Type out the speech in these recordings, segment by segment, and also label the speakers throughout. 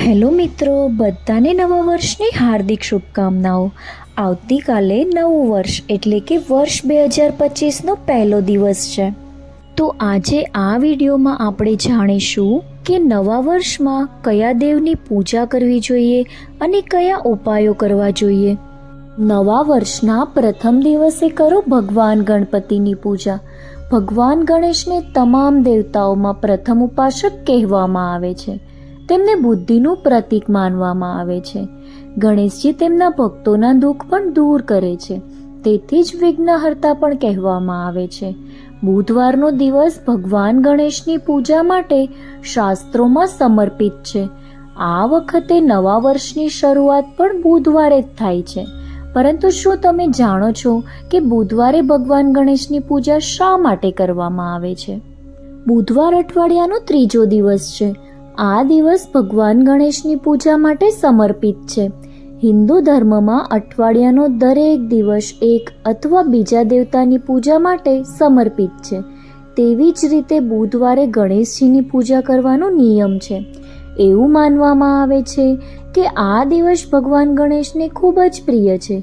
Speaker 1: Hello મિત્રો, બધાને નવા વર્ષની હાર્દિક શુભકામનાઓ. આવતીકાલે નવું વર્ષ એટલે કે વર્ષ બે હજાર પચીસનો પહેલો દિવસ છે. તો આજે આ વિડીયોમાં આપણે જાણીશું કે નવા વર્ષમાં કયા દેવની પૂજા કરવી જોઈએ અને કયા ઉપાયો કરવા જોઈએ. નવા વર્ષના પ્રથમ દિવસે કરો ભગવાન ગણપતિની પૂજા. ભગવાન ગણેશને તમામ દેવતાઓમાં પ્રથમ ઉપાસક કહેવામાં આવે છે. તેમને બુદ્ધિનું પ્રતીક માનવામાં આવે છે. ગણેશજી તેમના ભક્તોના દુઃખ પણ દૂર કરે છે. તેથી જ વિઘ્નહર્તા પણ કહેવામાં આવે છે. બુધવારનો દિવસ ભગવાન ગણેશની પૂજા માટે શાસ્ત્રોમાં સમર્પિત છે. આ વખતે નવા વર્ષની શરૂઆત પણ બુધવારે જ થાય છે. પરંતુ શું તમે જાણો છો કે બુધવારે ભગવાન ગણેશની પૂજા શા માટે કરવામાં આવે છે? બુધવાર અઠવાડિયાનો ત્રીજો દિવસ છે. આ દિવસ ભગવાન ગણેશની પૂજા માટે સમર્પિત છે. હિન્દુ ધર્મમાં અઠવાડિયાનો દરેક દિવસ એક અથવા બીજા દેવતાની પૂજા માટે સમર્પિત છે. તેવી જ રીતે બુધવારે ગણેશજીની પૂજા કરવાનો નિયમ છે. એવું માનવામાં આવે છે કે આ દિવસ ભગવાન ગણેશને ખૂબ જ પ્રિય છે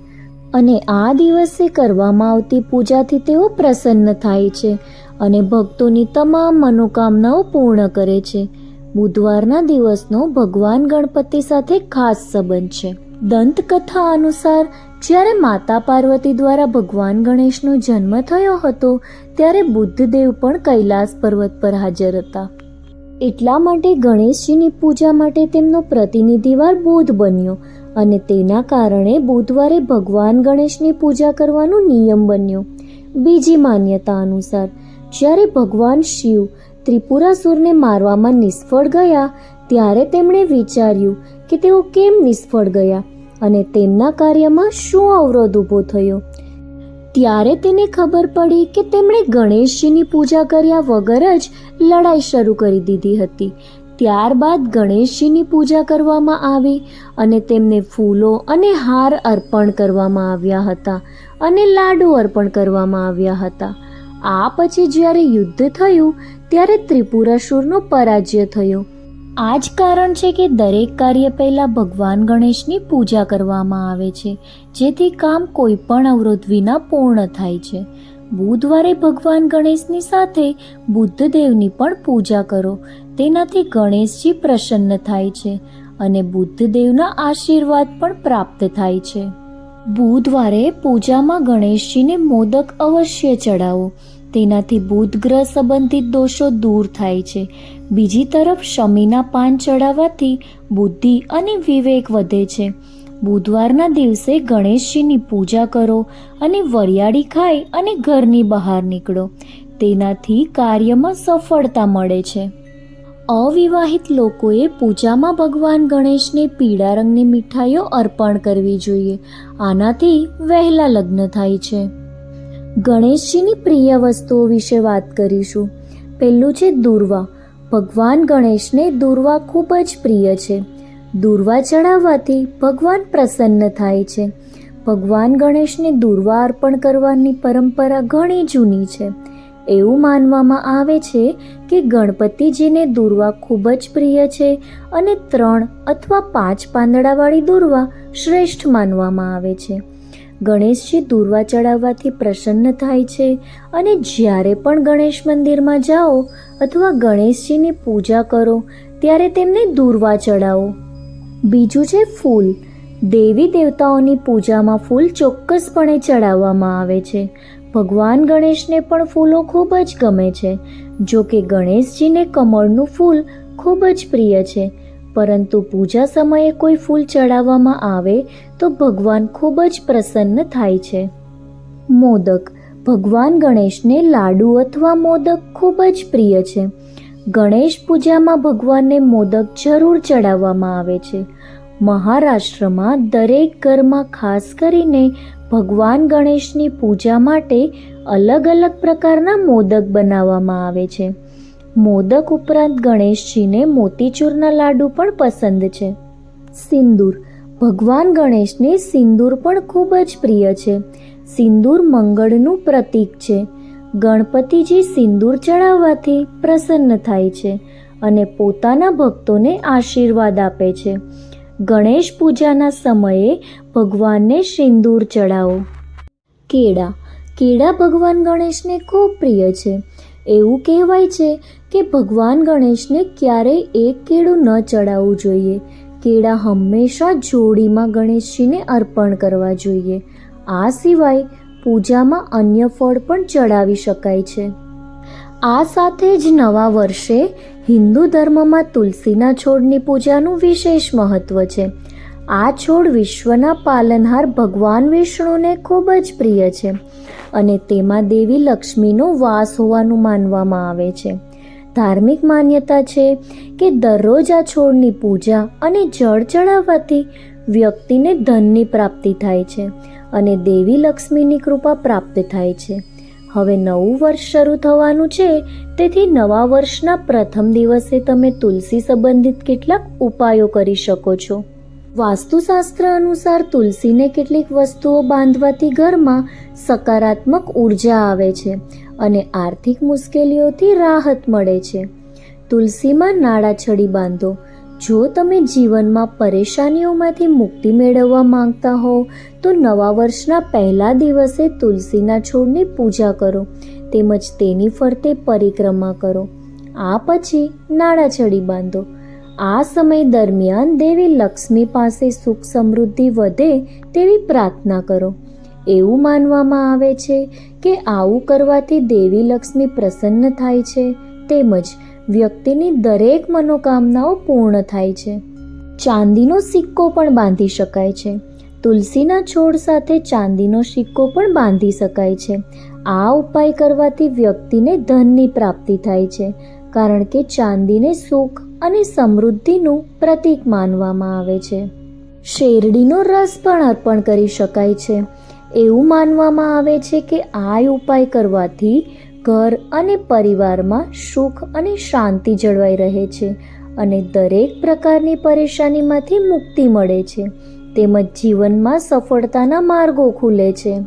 Speaker 1: અને આ દિવસે કરવામાં આવતી પૂજાથી તેઓ પ્રસન્ન થાય છે અને ભક્તોની તમામ મનોકામનાઓ પૂર્ણ કરે છે. બુધવારના દિવસનો ભગવાન ગણપતિ સાથે ખાસ સંબંધ છે. દંતકથા અનુસાર, જ્યારે માતા પાર્વતી દ્વારા ભગવાન ગણેશનો જન્મ થયો હતો, ત્યારે બુદ્ધદેવ પણ કૈલાસ પર્વત પર હાજર હતા. એટલા માટે ગણેશજીની પૂજા માટે તેમનો પ્રતિનિધિવાર બુધ બન્યો અને તેના કારણે બુધવારે ભગવાન ગણેશની પૂજા કરવાનો નિયમ બન્યો. બીજી માન્યતા અનુસાર, જ્યારે ભગવાન શિવ ત્રિપુરાસુરને મારવામાં નિષ્ફળ ગયા ત્યારે તેમણે વિચાર્યું કે તેઓ કેમ નિષ્ફળ ગયા અને તેમના કાર્યમાં શું અવરોધ ઊભો થયો. ત્યારે તેને ખબર પડી કે તેમણે ગણેશજીની પૂજા કર્યા વગર જ લડાઈ શરૂ કરી દીધી હતી. ત્યારબાદ ગણેશજીની પૂજા કરવામાં આવી અને તેમને ફૂલો અને હાર અર્પણ કરવામાં આવ્યા હતા અને લાડુ અર્પણ કરવામાં આવ્યા હતા. આ પછી જ્યારે યુદ્ધ થયું, ત્યારે ત્રિપુરાસુરનો પરાજય થયો. આ જ કારણ છે કે દરેક કાર્ય પહેલાં ભગવાન ગણેશની પૂજા કરવામાં આવે છે, જેથી કામ કોઈ પણ અવરોધ વિના પૂર્ણ થાય છે. બુધવારે ભગવાન ગણેશની સાથે બુદ્ધદેવની પણ પૂજા કરો, તેનાથી ગણેશજી પ્રસન્ન થાય છે અને બુદ્ધદેવના આશીર્વાદ પણ પ્રાપ્ત થાય છે. બુધવારે પૂજામાં ગણેશજીને મોદક અવશ્ય ચડાવો. તેનાથી બુધ ગ્રહ સંબંધિત દોષો દૂર થાય છે. બીજી તરફ શમીના પાન ચડાવવાથી બુદ્ધિ અને વિવેક વધે છે. બુધવારના દિવસે ગણેશજીની પૂજા કરો અને વરિયાળી ખાઈ અને ઘરની બહાર નીકળો. તેનાથી કાર્યમાં સફળતા મળે છે. અવિવાહિત લોકોએ પૂજામાં ભગવાન ગણેશને પીળા રંગની મીઠાઈઓ અર્પણ કરવી જોઈએ. આનાથી વહેલા લગ્ન થાય છે. ગણેશજીની પ્રિય વસ્તુઓ વિશે વાત કરીશું. પહેલું છે દુર્વા. ભગવાન ગણેશને દુર્વા ખૂબ જ પ્રિય છે. દુર્વા ચડાવવાથી ભગવાન પ્રસન્ન થાય છે. ભગવાન ગણેશને દુર્વા અર્પણ કરવાની પરંપરા ઘણી જૂની છે. એવું માનવામાં આવે છે કે ગણપતિજીને દુર્વા ખૂબ જ પ્રિય છે અને ત્રણ અથવા પાંચ પાંદડાવાળી દુર્વા શ્રેષ્ઠ માનવામાં આવે છે. ગણેશજી દુર્વા ચડાવવાથી પ્રસન્ન થાય છે અને જ્યારે પણ ગણેશ મંદિરમાં જાઓ અથવા ગણેશજીની પૂજા કરો, ત્યારે તેમને દુર્વા ચડાવો. બીજું છે ફૂલ. દેવી દેવતાઓની પૂજામાં ફૂલ ચોક્કસપણે ચડાવવામાં આવે છે. ભગવાન ગણેશને પણ ફૂલો ખૂબ જ ગમે છે. જો કે ગણેશજીને કમળનું ફૂલ ખૂબ જ પ્રિય છે. પરંતુ પૂજા સમયે કોઈ ફૂલ ચડાવવામાં આવે તો ભગવાન ખૂબ જ પ્રસન્ન થાય છે. મોદક. ભગવાન ગણેશને લાડુ અથવા મોદક ખૂબ જ પ્રિય છે. ગણેશ પૂજામાં ભગવાનને મોદક જરૂર ચડાવવામાં આવે છે. મહારાષ્ટ્રમાં દરેક ઘરમાં ખાસ કરીને ભગવાન ગણેશની પૂજા માટે અલગ અલગ પ્રકારના મોદક બનાવવામાં આવે છે. મોદક ઉપરાંત ગણેશજીને મોતીચૂરના લાડુ પણ પસંદ છે. સિંદૂર. ભગવાન ગણેશને સિંદૂર પણ ખૂબ જ પ્રિય છે. સિંદૂર મંગળનું પ્રતીક છે. ગણપતિજી સિંદૂર ચડાવવાથી પ્રસન્ન થાય છે અને પોતાના ભક્તોને આશીર્વાદ આપે છે. ગણેશ પૂજાના સમયે ભગવાનને સિંદૂર ચડાવો. કેળા. કેળા ભગવાન ગણેશને ખૂબ પ્રિય છે. એવું કહેવાય છે કે ભગવાન ગણેશને ક્યારેય એક કેળું ન ચડાવવું જોઈએ. કેળા હંમેશા જોડીમાં ગણેશજીને અર્પણ કરવા જોઈએ. આ સિવાય પૂજામાં અન્ય ફળ પણ ચડાવી શકાય છે. આ સાથે જ નવા વર્ષે હિન્દુ ધર્મમાં તુલસીના છોડની પૂજાનું વિશેષ મહત્વ છે. આ છોડ વિશ્વના પાલનહાર ભગવાન વિષ્ણુને ખૂબ જ પ્રિય છે અને તેમાં દેવી લક્ષ્મીનો વાસ હોવાનું માનવામાં આવે છે. ધાર્મિક માન્યતા છે કે દરરોજ આ છોડની પૂજા અને જળ ચડાવવાથી વ્યક્તિને ધનની પ્રાપ્તિ થાય છે અને દેવી લક્ષ્મીની કૃપા પ્રાપ્ત થાય છે. હવે નવું વર્ષ શરૂ થવાનું છે, તેથી નવા વર્ષના પ્રથમ દિવસે તમે તુલસી સંબંધિત કેટલાક ઉપાયો કરી શકો છો. વાસ્તુશાસ્ત્ર અનુસાર તુલસીને કેટલીક વસ્તુઓ બાંધવાથી ઘરમાં સકારાત્મક ઊર્જા આવે છે અને આર્થિક મુશ્કેલીઓથી રાહત મળે છે. તુલસીમાં નાળાછડી બાંધો. જો તમે જીવનમાં પરેશાનીઓમાંથી મુક્તિ મેળવવા માંગતા હોવ તો નવા વર્ષના પહેલા દિવસે તુલસીના છોડની પૂજા કરો તેમજ તેની ફરતે પરિક્રમા કરો. આ પછી નાળાછડી બાંધો. આ સમય દરમિયાન દેવી લક્ષ્મી પાસે સુખ સમૃદ્ધિ વધે તેવી પ્રાર્થના કરો. એવું માનવામાં આવે છે કે આવું કરવાથી દેવી લક્ષ્મી પ્રસન્ન થાય છે તેમજ વ્યક્તિની દરેક મનોકામનાઓ પૂર્ણ થાય છે. ચાંદીનો સિક્કો પણ બાંધી શકાય છે. તુલસીના છોડ સાથે ચાંદીનો સિક્કો પણ બાંધી શકાય છે. આ ઉપાય કરવાથી વ્યક્તિને ધનની પ્રાપ્તિ થાય છે, કારણ કે ચાંદીને સુખ અને સમૃદ્ધિનું પ્રતીક માનવામાં આવે છે. શેરડીનો રસ પણ અર્પણ કરી શકાય છે. એવું માનવામાં આવે છે કે આ ઉપાય કરવાથી ઘર અને પરિવારમાં સુખ અને શાંતિ જળવાઈ રહે છે અને દરેક પ્રકારની પરેશાનીમાંથી મુક્તિ મળે છે. તેમજ જીવનમાં સફળતાના માર્ગો ખુલે છે.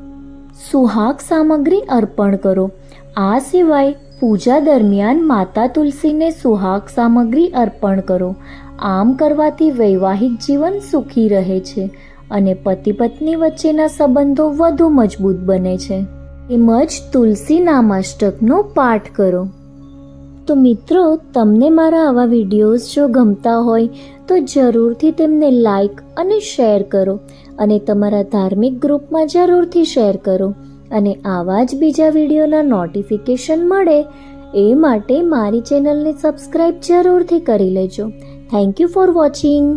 Speaker 1: સુહાગ સામગ્રી અર્પણ કરો. આ સિવાય પૂજા દરમિયાન માતા તુલસીને સુહાગ સામગ્રી અર્પણ કરો. આમ કરવાથી વૈવાહિક જીવન સુખી રહે છે અને પતિ પત્ની વચ્ચેના સંબંધો વધુ મજબૂત બને છે. તેમજ તુલસી નામાષ્ટકનો પાઠ કરો. તો મિત્રો, તમને મારા આવા વિડીયોઝ જો ગમતા હોય, તો જરૂરથી તેમને લાઈક અને શેર કરો અને તમારા ધાર્મિક ગ્રુપમાં જરૂરથી શેર કરો અને આવા જ બીજા વિડીયોના નોટિફિકેશન મળે એ માટે મારી ચેનલને સબસ્ક્રાઈબ જરૂરથી કરી લેજો. Thank you for watching